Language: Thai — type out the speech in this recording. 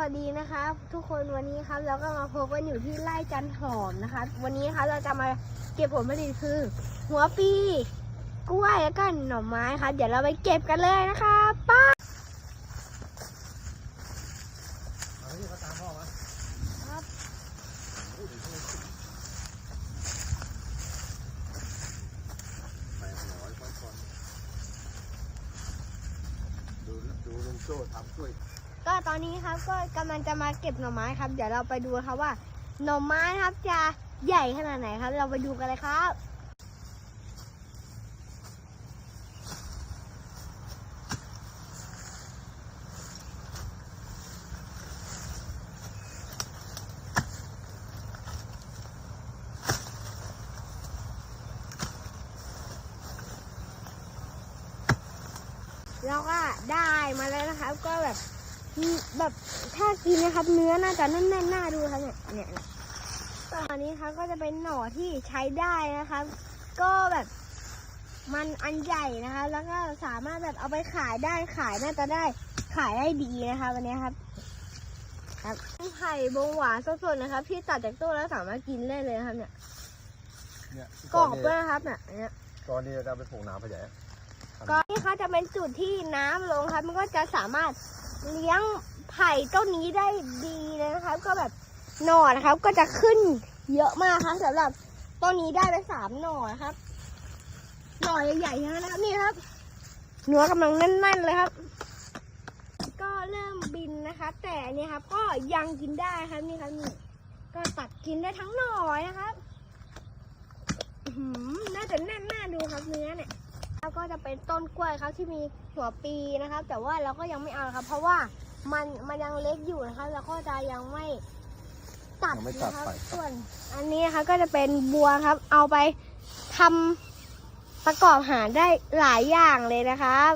วัสดีนะครับทุกคนวันนี้ครับเราก็มาพบกันอยู่ที่ไร่จันหอมนะคะ วันนี้ครับเราจะมาเก็บผลผลิตคือ หัวปีกล้วยแล้วก็หน่อไม้ครับเดี๋ยวเราไปเก็บกันเลยนะคะป้าดูดูลุงโจ้ทำช่วย ก็ตอนนี้ครับก็กำลังจะมาเก็บหน่อไม้ครับ เดี๋ยวเราไปดูครับว่า หน่อไม้ครับจะใหญ่ขนาดไหนครับ เราไปดูกันเลยครับเราก็ได้มาแล้วนะครับก็แบบ แบบถ้ากินนะครับ เนื้อน่าจะแน่นๆน่าดูครับเนี่ยเนี่ยเนี่ยตอนนี้ครับก็จะเป็นหน่อที่ใช้ได้นะครับ ก็แบบมันอันใหญ่นะคะ แล้วก็สามารถแบบเอาไปขายได้ขายน่าจะได้ขายได้ดีนะคะวันนี้ครับ ครับไผ่บงหวานสดๆนะครับที่ตัดจากต้นแล้วสามารถกินได้เลยนะครับ เนี่ยเนี่ยกรอบด้วยนะครับเนี่ยเนี่ยตอนนี้จะเอาไปปลูกน้ำไปใหญ่ก็นี่ค่ะจะเป็นจุดที่น้ำลงครับ มันก็จะสามารถ เลี้ยงไผ่ต้นนี้ได้ดีเลยนะครับ ก็แบบหน่อนะครับ ก็จะขึ้นเยอะมากครับสำหรับต้นนี้ได้ไปสามหน่อนะครับ หน่อใหญ่ๆนั้นะครับนี่ครับเนื้อกำลังแน่นๆเลยครับ ก็เริ่มบินนะครับแต่อันนี่ครับ ก็ยังกินได้ครับนี่ครับนี่ก็ตัดกินได้ทั้งหน่อนะครับน่าจะแน่นน่าดูครับเนื้อเนี่ย ก็จะเป็นต้นกล้วยครับที่มีหัวปีนะครับ แต่ว่าเราก็ยังไม่เอาครับ เพราะว่ามันมันยังเล็กอยู่นะครับแล้วก็จะยังไม่ตัดยังไม่ตัดนะครับไปส่วนอันนี้นะครับก็จะเป็นบัวครับ เอาไปทำประกอบอาหารได้หลายอย่างเลยนะครับ